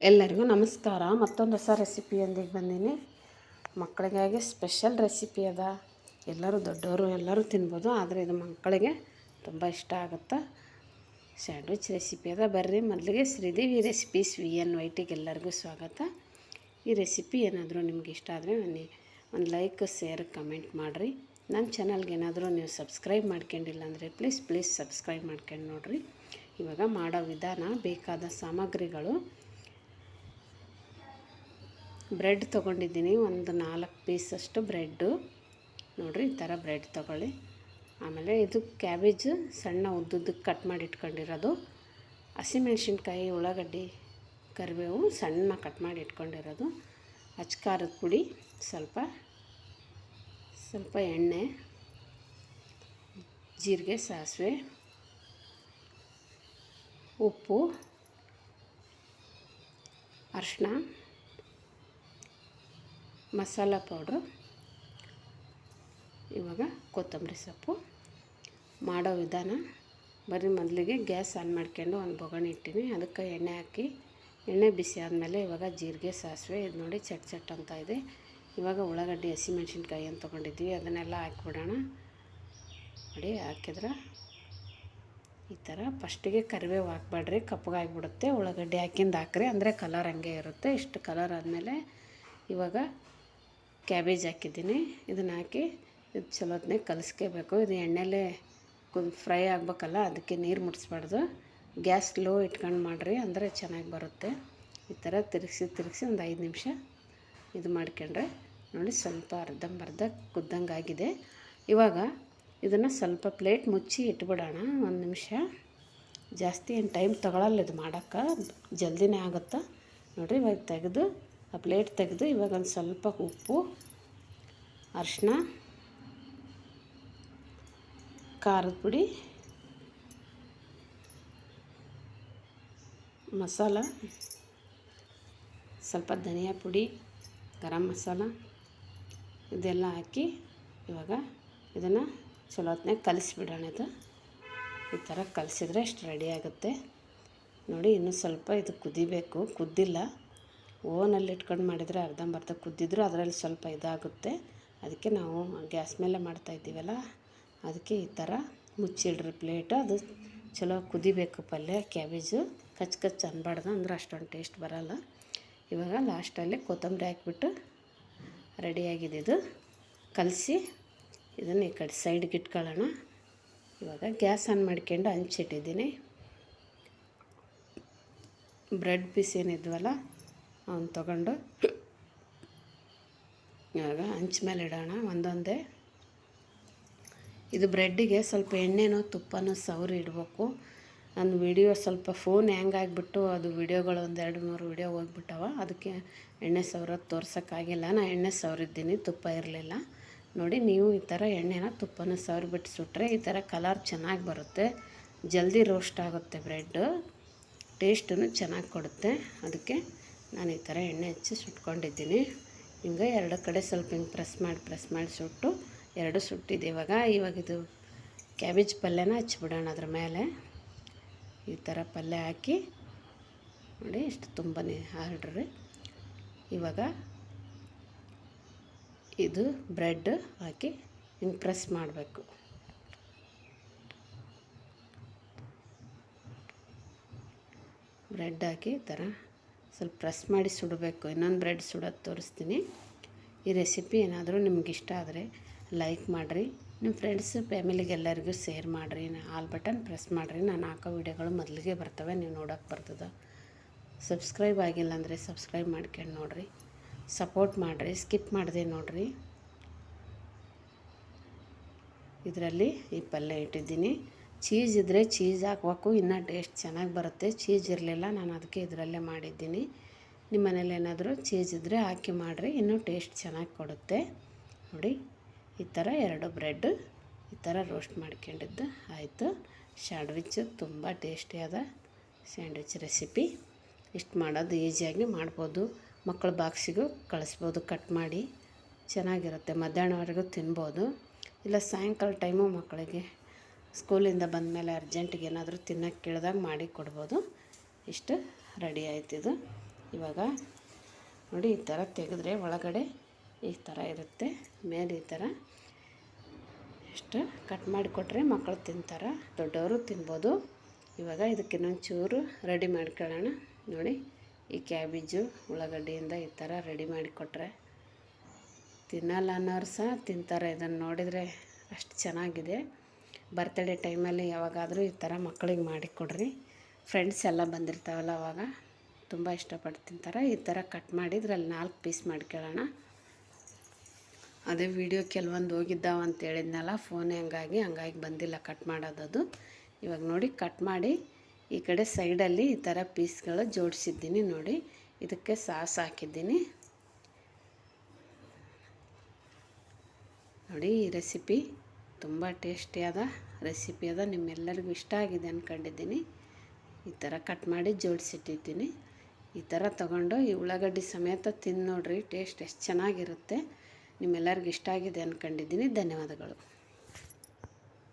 ಎಲ್ಲರಿಗೂ ನಮಸ್ಕಾರ. ಮತ್ತೊಂದು ಹೊಸ ರೆಸಿಪಿಯೊಂದಿಗೆ ಬಂದೀನಿ. ಮಕ್ಕಳಿಗಾಗಿ ಸ್ಪೆಷಲ್ ರೆಸಿಪಿ ಅದ. ಎಲ್ಲರೂ ದೊಡ್ಡವರು ಎಲ್ಲರೂ ತಿನ್ಬೋದು, ಆದರೆ ಇದು ಮಕ್ಕಳಿಗೆ ತುಂಬ ಇಷ್ಟ ಆಗುತ್ತೆ. ಸ್ಯಾಂಡ್ವಿಚ್ ರೆಸಿಪಿ ಅದ. ಬರ್ರಿ, ಮೊದಲಿಗೆ ಶ್ರೀದೇವಿ ರೆಸಿಪೀಸ್ ವಿ ಎನ್ ವೈಟಿಗೆ ಎಲ್ಲರಿಗೂ ಸ್ವಾಗತ. ಈ ರೆಸಿಪಿ ಏನಾದರೂ ನಿಮ್ಗೆ ಇಷ್ಟ ಆದರೆ ಒಂದು ಒಂದು ಲೈಕ್, ಶೇರ್, ಕಮೆಂಟ್ ಮಾಡಿರಿ. ನನ್ನ ಚಾನಲ್ಗೆ ಏನಾದರೂ ನೀವು ಸಬ್ಸ್ಕ್ರೈಬ್ ಮಾಡ್ಕೊಂಡಿಲ್ಲ ಅಂದರೆ ಪ್ಲೀಸ್ ಪ್ಲೀಸ್ ಸಬ್ಸ್ಕ್ರೈಬ್ ಮಾಡ್ಕೊಂಡು ನೋಡಿರಿ. ಇವಾಗ ಮಾಡೋ ವಿಧಾನ, ಬೇಕಾದ ಸಾಮಗ್ರಿಗಳು. ಬ್ರೆಡ್ ತೊಗೊಂಡಿದ್ದೀನಿ, ಒಂದು ನಾಲ್ಕು ಪೀಸಷ್ಟು ಬ್ರೆಡ್ಡು ನೋಡಿರಿ, ಈ ಥರ ಬ್ರೆಡ್ ತೊಗೊಳ್ಳಿ. ಆಮೇಲೆ ಇದು ಕ್ಯಾಬೇಜ್, ಸಣ್ಣ ಉದ್ದುದ್ದಕ್ಕೆ ಕಟ್ ಮಾಡಿ ಇಟ್ಕೊಂಡಿರೋದು ಹಸಿಮೆಣ್ಸಿನ್ಕಾಯಿ, ಉಳ್ಳಾಗಡ್ಡಿ, ಕರಿಬೇವು ಸಣ್ಣ ಕಟ್ ಮಾಡಿ ಇಟ್ಕೊಂಡಿರೋದು ಅಚ್ಕಾರದ ಪುಡಿ, ಸ್ವಲ್ಪ ಸ್ವಲ್ಪ ಎಣ್ಣೆ, ಜೀರಿಗೆ ಸಾಸಿವೆ, ಉಪ್ಪು ಅರಿಶಿನ ಮಸಾಲ ಪೌಡ್ರು ಇವಾಗ ಕೊತ್ತಂಬರಿ ಸೊಪ್ಪು. ಮಾಡೋ ವಿಧಾನ, ಬರೀ ಮೊದಲಿಗೆ ಗ್ಯಾಸ್ ಆನ್ ಮಾಡ್ಕೊಂಡು ಒಂದು ಬೊಗಣಿ ಇಟ್ಟೀನಿ. ಅದಕ್ಕೆ ಎಣ್ಣೆ ಹಾಕಿ, ಎಣ್ಣೆ ಬಿಸಿ ಆದಮೇಲೆ ಇವಾಗ ಜೀರಿಗೆ, ಸಾಸಿವೆ ಇದು ನೋಡಿ ಚಟ್ ಚಟ್ ಅಂತ ಇದೆ. ಇವಾಗ ಉಳ್ಳಾಗಡ್ಡಿ ಹಸಿಮೆಣ್ಸಿನ್ಕಾಯಿ ಅಂತ ತೊಗೊಂಡಿದ್ವಿ. ಅದನ್ನೆಲ್ಲ ಹಾಕ್ಬಿಡೋಣ. ನೋಡಿ, ಹಾಕಿದ್ರೆ ಈ ಥರ. ಫಸ್ಟಿಗೆ ಕರಿಬೇವು ಹಾಕ್ಬೇಡ್ರಿ. ಕಪ್ಪಗಾಗಿಬಿಡುತ್ತೆ ಉಳ್ಳಾಗಡ್ಡಿ ಹಾಕಿಂದು ಹಾಕ್ರಿ. ಅಂದರೆ ಕಲರ್ ಹಂಗೆ ಇರುತ್ತೆ. ಇಷ್ಟು ಕಲರ್ ಆದಮೇಲೆ ಇವಾಗ ಕ್ಯಾಬೇಜ್ ಹಾಕಿದ್ದೀನಿ. ಇದನ್ನು ಹಾಕಿ ಇದು ಚಲೋತ್ನಾಗ ಕಲಿಸ್ಕೋಬೇಕು. ಇದು ಎಣ್ಣೆಲೇ ಫ್ರೈ ಆಗಬೇಕಲ್ಲ, ಅದಕ್ಕೆ ನೀರು ಮುಟ್ಟಿಸ್ಬಾರ್ದು ಗ್ಯಾಸ್ ಲೋ ಇಟ್ಕೊಂಡು ಮಾಡಿರಿ, ಅಂದರೆ ಚೆನ್ನಾಗಿ ಬರುತ್ತೆ. ಈ ಥರ ತಿರುಗಿಸಿ ತಿರುಗಿಸಿ ಒಂದು ಐದು ನಿಮಿಷ ಇದು ಮಾಡ್ಕೊಂಡ್ರೆ ನೋಡಿ ಸ್ವಲ್ಪ ಅರ್ಧಂಬರ್ಧ ಕುದ್ದಂಗೆ ಆಗಿದೆ. ಇವಾಗ ಇದನ್ನು ಸ್ವಲ್ಪ ಪ್ಲೇಟ್ ಮುಚ್ಚಿ ಇಟ್ಬಿಡೋಣ, ಒಂದು ನಿಮಿಷ. ಜಾಸ್ತಿ ಏನು ಟೈಮ್ ತೊಗೊಳಲ್ಲ ಇದು ಮಾಡೋಕ್ಕೆ, ಜಲ್ದಿನೇ ಆಗುತ್ತೆ? ನೋಡಿರಿ ಇವಾಗ ತೆಗೆದು ಆ ಪ್ಲೇಟ್ ತೆಗೆದು ಇವಾಗ ಒಂದು ಸ್ವಲ್ಪ ಉಪ್ಪು ಅರಿಶಿನ ಖಾರದ ಪುಡಿ, ಮಸಾಲ, ಸ್ವಲ್ಪ ಧನಿಯಾ ಪುಡಿ, ಗರಂ ಮಸಾಲ ಇದೆಲ್ಲ ಹಾಕಿ ಇವಾಗ ಇದನ್ನು ಚಲೋ ಹೊತ್ನಾಗ ಕಲಿಸ್ಬಿಡೋಣ ಇದು. ಈ ಥರ ಕಲಿಸಿದ್ರೆ ಅಷ್ಟು ರೆಡಿ ಆಗುತ್ತೆ. ನೋಡಿ, ಇನ್ನೂ ಸ್ವಲ್ಪ ಇದು ಕುದಿಬೇಕು. ಕುದ್ದಿಲ್ಲ. ಓವನಲ್ಲಿ ಇಟ್ಕೊಂಡು ಮಾಡಿದರೆ ಅರ್ಧಂಬರ್ಧ ಕುದ್ದಿದ್ರು, ಅದರಲ್ಲಿ ಸ್ವಲ್ಪ ಇದಾಗುತ್ತೆ. ಅದಕ್ಕೆ ನಾವು ಗ್ಯಾಸ್ ಮೇಲೆ ಮಾಡ್ತಾಯಿದ್ದೀವಲ್ಲ ಅದಕ್ಕೆ ಈ ಥರ ಮುಚ್ಚಿಡ್ರಿ ಪ್ಲೇಟ್. ಅದು ಚಲೋ ಕುದಿಬೇಕು ಪಲ್ಯ, ಕ್ಯಾಬೇಜು. ಕಚ್ ಕಚ್ ಅನ್ಬಾರ್ದು ಅಂದ್ರೆ ಅಷ್ಟೊಂದು ಟೇಸ್ಟ್ ಬರೋಲ್ಲ. ಇವಾಗ ಲಾಸ್ಟಲ್ಲಿ ಕೊತ್ತಂಬರಿ ಹಾಕ್ಬಿಟ್ಟು ರೆಡಿಯಾಗಿದೆ ಇದು. ಕಲಸಿ ಇದನ್ನು ಈ ಕಡೆ ಸೈಡ್ಗೆ ಇಟ್ಕೊಳ್ಳೋಣ. ಇವಾಗ ಗ್ಯಾಸ್ ಆನ್ ಮಾಡ್ಕೊಂಡು ಹಂಚಿಟ್ಟಿದ್ದೀನಿ ಬ್ರೆಡ್ ಪೀಸ್ ಏನಿದ್ವಲ್ಲ ಅವನ್ನ ತಗೊಂಡು ಇವಾಗ ಹಂಚ ಮೇಲೆ ಇಡೋಣ, ಒಂದೊಂದೇ. ಇದು ಬ್ರೆಡ್ಡಿಗೆ ಸ್ವಲ್ಪ ಎಣ್ಣೆನೋ ತುಪ್ಪನೋ ಸವರಿ ಇಡಬೇಕು. ನನ್ನ ವಿಡಿಯೋ ಸ್ವಲ್ಪ ಫೋನ್ ಹ್ಯಾಂಗ್ ಆಗಿಬಿಟ್ಟು, ಅದು ವಿಡಿಯೋಗಳು ಒಂದು ಎರಡು ಮೂರು ವಿಡಿಯೋ ಹೋಗ್ಬಿಟ್ಟವ, ಅದಕ್ಕೆ ಎಣ್ಣೆ ಸವರೋದು ತೋರ್ಸೋಕ್ಕಾಗಿಲ್ಲ. ನಾನು ಎಣ್ಣೆ ಸವರಿದ್ದೀನಿ ತುಪ್ಪ ಇರಲಿಲ್ಲ. ನೋಡಿ, ನೀವು ಈ ಥರ ಎಣ್ಣೆನ ತುಪ್ಪನ ಸವರಿಬಿಟ್ಟು ಸುಟ್ಟರೆ ಈ ಥರ ಕಲರ್ ಚೆನ್ನಾಗಿ ಬರುತ್ತೆ. ಜಲ್ದಿ ರೋಸ್ಟ್ ಆಗುತ್ತೆ ಬ್ರೆಡ್ಡು. ಟೇಸ್ಟೂ ಚೆನ್ನಾಗಿ ಕೊಡುತ್ತೆ. ಅದಕ್ಕೆ ನಾನು ಈ ಥರ ಎಣ್ಣೆ ಹಚ್ಚಿ ಸುಟ್ಕೊಂಡಿದ್ದೀನಿ. ಹಿಂಗೆ ಎರಡು ಕಡೆ ಸ್ವಲ್ಪ ಹಿಂಗೆ ಪ್ರೆಸ್ ಮಾಡಿ ಪ್ರೆಸ್ ಮಾಡಿ ಸುಟ್ಟು ಎರಡು ಸುಟ್ಟಿದೆ. ಇವಾಗ ಇವಾಗ ಇದು ಕ್ಯಾಬೇಜ್ ಪಲ್ಯನ ಹಚ್ಬಿಡೋಣ ಅದ್ರ ಮೇಲೆ. ಈ ಥರ ಪಲ್ಯ ಹಾಕಿ ನೋಡಿ ಇಷ್ಟು ತುಂಬನೇ ಹಾರ್ಡ್ರಿ ಇವಾಗ ಇದು ಬ್ರೆಡ್ ಹಾಕಿ ಹಿಂಗೆ ಪ್ರೆಸ್ ಮಾಡಬೇಕು. ಬ್ರೆಡ್ ಹಾಕಿ ಈ ಥರ ಸ್ವಲ್ಪ ಪ್ರೆಸ್ ಮಾಡಿ ಸುಡಬೇಕು. ಇನ್ನೊಂದು ಬ್ರೆಡ್ ಸುಡೋದು ತೋರಿಸ್ತೀನಿ. ಈ ರೆಸಿಪಿ ಏನಾದರೂ ನಿಮ್ಗೆ ಇಷ್ಟ ಆದರೆ ಲೈಕ್ ಮಾಡಿರಿ. ನಿಮ್ಮ ಫ್ರೆಂಡ್ಸ್ ಫ್ಯಾಮಿಲಿಗೆಲ್ಲರಿಗೂ ಶೇರ್ ಮಾಡಿರಿ. ಆಲ್ ಬಟನ್ ಪ್ರೆಸ್ ಮಾಡಿರಿ. ನಾನು ಹಾಕೋ ವೀಡಿಯೋಗಳು ಮೊದಲಿಗೆ ಬರ್ತವೆ, ನೀವು ನೋಡೋಕೆ ಬರ್ತದೆ. ಸಬ್ಸ್ಕ್ರೈಬ್ ಆಗಿಲ್ಲ ಅಂದರೆ ಸಬ್ಸ್ಕ್ರೈಬ್ ಮಾಡ್ಕೊಂಡು ನೋಡಿರಿ. ಸಪೋರ್ಟ್ ಮಾಡಿರಿ. ಸ್ಕಿಪ್ ಮಾಡಿದೆ ನೋಡಿರಿ. ಇದರಲ್ಲಿ ಈ ಪಲ್ಯ ಇಟ್ಟಿದ್ದೀನಿ. ಚೀಸ್ ಇದ್ದರೆ ಚೀಸ್ ಹಾಕ್ಬೇಕು, ಇನ್ನೂ ಟೇಸ್ಟ್ ಚೆನ್ನಾಗಿ ಬರುತ್ತೆ. ಚೀಸ್ ಇರಲಿಲ್ಲ, ನಾನು ಅದಕ್ಕೆ ಇದರಲ್ಲೇ ಮಾಡಿದ್ದೀನಿ. ನಿಮ್ಮ ಮನೇಲಿ ಏನಾದರೂ ಚೀಸ್ ಇದ್ದರೆ ಹಾಕಿ ಮಾಡಿರಿ, ಇನ್ನೂ ಟೇಸ್ಟ್ ಚೆನ್ನಾಗಿ ಕೊಡುತ್ತೆ. ನೋಡಿ, ಈ ಥರ ಎರಡು ಬ್ರೆಡ್, ಈ ಥರ ರೋಸ್ಟ್ ಮಾಡ್ಕೊಂಡಿದ್ದು ಆಯಿತು. ಸ್ಯಾಂಡ್ವಿಚ್ ತುಂಬ ಟೇಸ್ಟಿಯಾದ ಸ್ಯಾಂಡ್ವಿಚ್ ರೆಸಿಪಿ. ಇಷ್ಟು ಮಾಡೋದು ಈಸಿಯಾಗಿ ಮಾಡ್ಬೋದು. ಮಕ್ಕಳ ಬಾಕ್ಸಿಗೂ ಕಳಿಸ್ಬೋದು, ಕಟ್ ಮಾಡಿ. ಚೆನ್ನಾಗಿರುತ್ತೆ, ಮಧ್ಯಾಹ್ನವರೆಗೂ ತಿನ್ಬೋದು. ಇಲ್ಲ, ಸಾಯಂಕಾಲ ಟೈಮು ಮಕ್ಕಳಿಗೆ. ಸ್ಕೂಲಿಂದ ಬಂದಮೇಲೆ ಅರ್ಜೆಂಟಿಗೆ ಏನಾದರೂ ತಿನ್ನೋಕ್ಕೆ ಕೇಳಿದಾಗ ಮಾಡಿ ಕೊಡ್ಬೋದು. ಇಷ್ಟು ರೆಡಿ ಆಯ್ತು ಇದು. ಇವಾಗ ನೋಡಿ, ಈ ಥರ ತೆಗೆದ್ರೆ ಒಳಗಡೆ ಈ ಥರ ಇರುತ್ತೆ, ಮೇಲೆ ಈ ಥರ. ಇಷ್ಟು ಕಟ್ ಮಾಡಿ ಕೊಟ್ಟರೆ ಮಕ್ಕಳು ತಿಂತಾರೆ, ದೊಡ್ಡವರು ತಿನ್ಬೋದು. ಇವಾಗ ಇದಕ್ಕೆ ಚೂರು ರೆಡಿ ಮಾಡ್ಕೊಳ್ಳೋಣ ನೋಡಿ, ಈ ಕ್ಯಾಬೇಜು ಉಳ್ಳಾಗಡ್ಡಿಯಿಂದ ಈ ಥರ ರೆಡಿ ಮಾಡಿ ಕೊಟ್ಟರೆ ತಿನ್ನಲ್ಲ ಅನ್ನೋರು ಸಹ ತಿಂತಾರೆ. ಇದನ್ನು ನೋಡಿದರೆ ಅಷ್ಟು ಚೆನ್ನಾಗಿದೆ. ಬರ್ತ್ಡೇ ಟೈಮಲ್ಲಿ ಯಾವಾಗಾದರೂ ಈ ಥರ ಮಕ್ಕಳಿಗೆ ಮಾಡಿಕೊಡ್ರಿ ಫ್ರೆಂಡ್ಸ್ ಎಲ್ಲ ಬಂದಿರ್ತಾವಲ್ಲ ಅವಾಗ. ತುಂಬ ಇಷ್ಟಪಟ್ಟು ತಿಂತಾರೆ ಈ ಥರ ಕಟ್ ಮಾಡಿದ್ರಲ್ಲಿ ನಾಲ್ಕು ಪೀಸ್ ಮಾಡ್ಕೊಳ್ಳೋಣ. ಅದೇ ವಿಡಿಯೋ ಕೆಲವೊಂದು ಹೋಗಿದ್ದಾವ ಅಂತ ಹೇಳಿದ್ನಲ್ಲ ಫೋನ್ ಹಂಗಾಗಿ ಹಂಗಾಗಿ ಬಂದಿಲ್ಲ ಕಟ್ ಮಾಡೋದದು. ಇವಾಗ ನೋಡಿ ಕಟ್ ಮಾಡಿ ಈ ಕಡೆ ಸೈಡಲ್ಲಿ ಈ ಥರ ಪೀಸ್ಗಳು ಜೋಡಿಸಿದ್ದೀನಿ ನೋಡಿ. ಇದಕ್ಕೆ ಸಾಸ್ ಹಾಕಿದ್ದೀನಿ. ನೋಡಿ ಈ ರೆಸಿಪಿ ತುಂಬ ಟೇಸ್ಟಿಯಾದ ರೆಸಿಪಿ ಅದ, ನಿಮ್ಮೆಲ್ಲರಿಗೂ ಇಷ್ಟ ಆಗಿದೆ ಅಂದ್ಕೊಂಡಿದ್ದೀನಿ ಈ ಥರ ಕಟ್ ಮಾಡಿ ಜೋಡಿಸಿಟ್ಟಿದ್ದೀನಿ. ಈ ಥರ ತೊಗೊಂಡು ಈ ಉಳ್ಳಾಗಡ್ಡಿ ಸಮೇತ ತಿಂದು ನೋಡಿರಿ ಟೇಸ್ಟ್ ಎಷ್ಟು ಚೆನ್ನಾಗಿರುತ್ತೆ. ನಿಮ್ಮೆಲ್ಲರಿಗೂ ಇಷ್ಟ ಆಗಿದೆ ಅಂದ್ಕೊಂಡಿದ್ದೀನಿ ಧನ್ಯವಾದಗಳು.